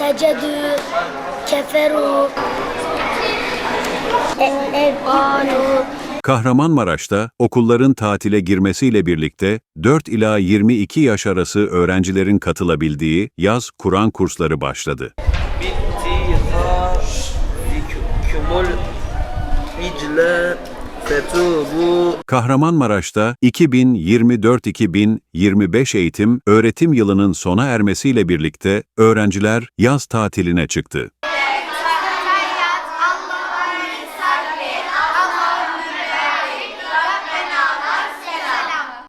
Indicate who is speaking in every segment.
Speaker 1: secedü, keferu, e- ebalu,
Speaker 2: Kahramanmaraş'ta okulların tatile girmesiyle birlikte 4 ila 22 yaş arası öğrencilerin katılabildiği yaz Kur'an kursları başladı.
Speaker 3: Fetubu
Speaker 2: Kahramanmaraş'ta 2024-2025 eğitim öğretim yılının sona ermesiyle birlikte öğrenciler yaz tatiline çıktı.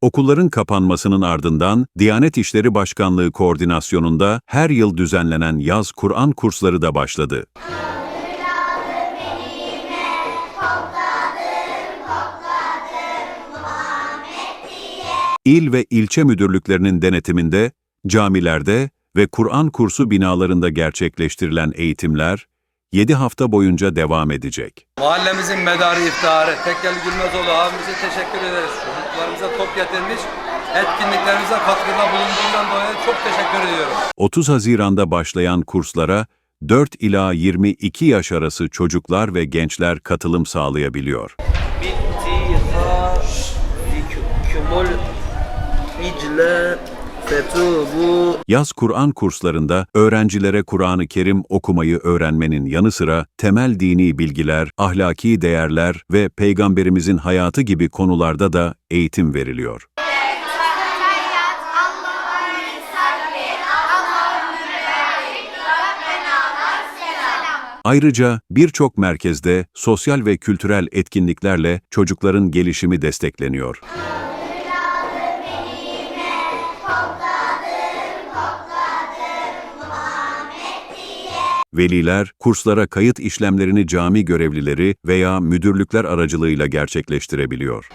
Speaker 2: Okulların kapanmasının ardından Diyanet İşleri Başkanlığı koordinasyonunda her yıl düzenlenen yaz Kur'an kursları da başladı. İl ve ilçe müdürlüklerinin denetiminde, camilerde ve Kur'an kursu binalarında gerçekleştirilen eğitimler 7 hafta boyunca devam edecek.
Speaker 3: Mahallemizin medarı iftiharı Tekkeli Gülmezoğlu abimize teşekkür ederiz. Çocuklarımıza top getirmiş, etkinliklerimize katkıda bulunduğundan dolayı çok teşekkür ediyorum.
Speaker 2: 30 Haziran'da başlayan kurslara 4 ila 22 yaş arası çocuklar ve gençler katılım sağlayabiliyor.
Speaker 3: Zikkumul
Speaker 2: Yaz Kur'an kurslarında öğrencilere Kur'an-ı Kerim okumayı öğrenmenin yanı sıra temel dini bilgiler, ahlaki değerler ve peygamberimizin hayatı gibi konularda da eğitim veriliyor. Ayrıca birçok merkezde sosyal ve kültürel etkinliklerle çocukların gelişimi destekleniyor. Veliler, kurslara kayıt işlemlerini cami görevlileri veya müdürlükler aracılığıyla gerçekleştirebiliyor.